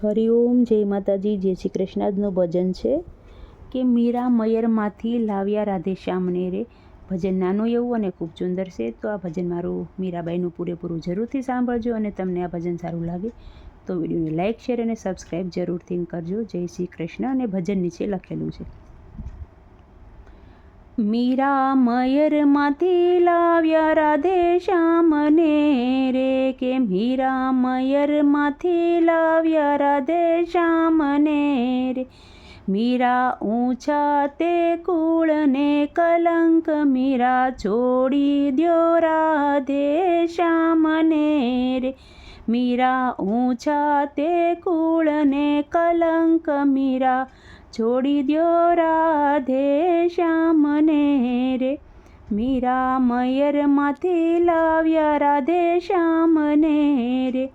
હરિઓમ જય માતાજી, જય શ્રી કૃષ્ણાજનું ભજન છે કે મીરા મયરમાંથી લાવ્યા રાધે શ્યામને રે. ભજન નાનું એવું અને ખૂબ સુંદર છે, તો આ ભજન મારું મીરાબાઈનું પૂરેપૂરું જરૂરથી સાંભળજો અને તમને આ ભજન સારું લાગે તો વિડીયોને લાઇક શેર અને સબસ્ક્રાઈબ જરૂરથી કરજો. જય શ્રી કૃષ્ણ અને ભજન નીચે લખેલું છે. મીરા મયરમાંથી લાવ્યા રાધે શ્યામને રે કે મીરા મયરમાંથી લાવ્યા રાધે શ્યામને રે. મીરા ઊંચા તે કુળને કલંક, મીરા છોડી દ્યો રાધે શ્યામને રે. મીરા ઊંચા તે કુળને કલંક, મીરા છોડી દ્યો રાધે શ્યામને રે. મીરા મયરમાંથી લાવ્યા રાધે શ્યામને રે.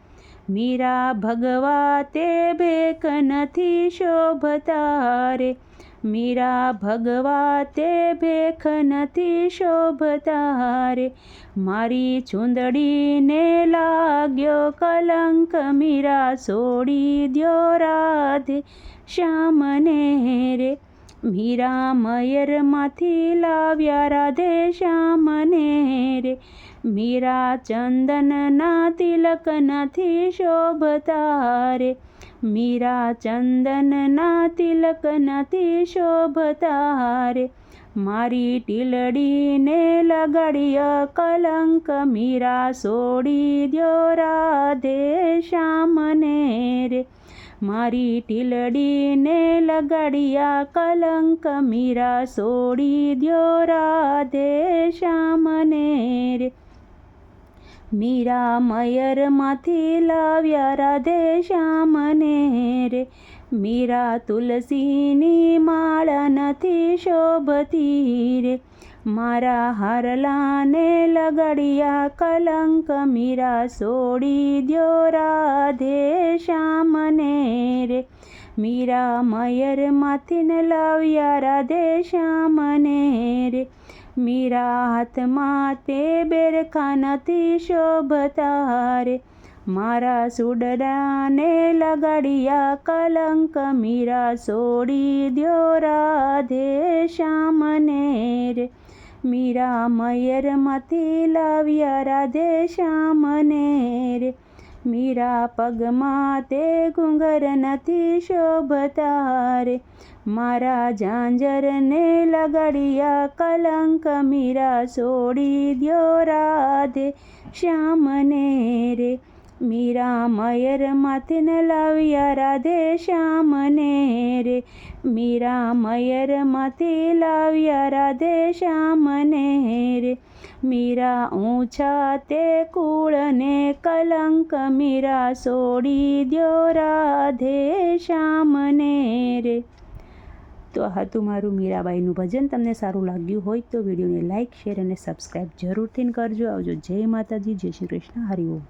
મીરા ભગવા તે ભેક નથી શોભતા રે. મીરા ભગવા તે ભેખ નથી શોભતા રે મારી ચૂંદડીને લાગ્યો કલંક, મીરા છોડી દ્યો રાધે શ્યામને રે. મીરા મયરમાંથી લાવ્યા રાધે શ્યામને રે. મીરા ચંદનના તિલક નથી શોભતા રે મીરા ચંદનના તિલક નથી શોભતા રે મારી ટીલડીને લગાડીય કલંક મીરા સોડી દ્યો રાધે શ્યામને રે. મારી ટીલડીને લગાડ્યા કલંક મીરા સોડી દ્યો રાધે શ્યામને રે. મીરા મયરમાંથી લાવ્યા રાધે શ્યામને રે. મીરા તુલસીની માળા નથી શોભતી રે. મારા હરલાને લગડિયા કલંક, મીરા સોડી દ્યો રાધે શ્યામને રે. મીરા મયરમાંથી લાવ્યા રાધે શ્યામને રે. મીરા હાથમાં તે બેરખાનાથી શોભતા રે મારા સુડડાને લગાડ્યા કલંક, મીરા સોડી દ્યો રાધે શ્યામને રે. મીરા મયરમાંથી લાવ્યા રાધે શ્યામને મીરા પગમાં તે ઘુંઘર નથી શોભતા રે મારા ઝાંઝરને લગાડ્યા કલંક મીરા છોડી દ્યો રાધે, શ્યામને રે. મીરા મયરમાંથી ન લાવ્યા રાધે, શ્યામને રે. મીરા મયરમાંથી લાવ્યા રાધે, શ્યામને રે. મીરા ઊંચા તે કુળને કલંક મીરા છોડી દ્યો રાધે શ્યામને રે. તો આ હતું મારું મીરાબાઈનું ભજન. તમને સારું લાગ્યું હોય તો વિડીયોને લાઇક શેર અને સબસ્ક્રાઈબ જરૂરથી કરજો. આવજો. જય માતાજી, જય શ્રી કૃષ્ણ. હરિઓમ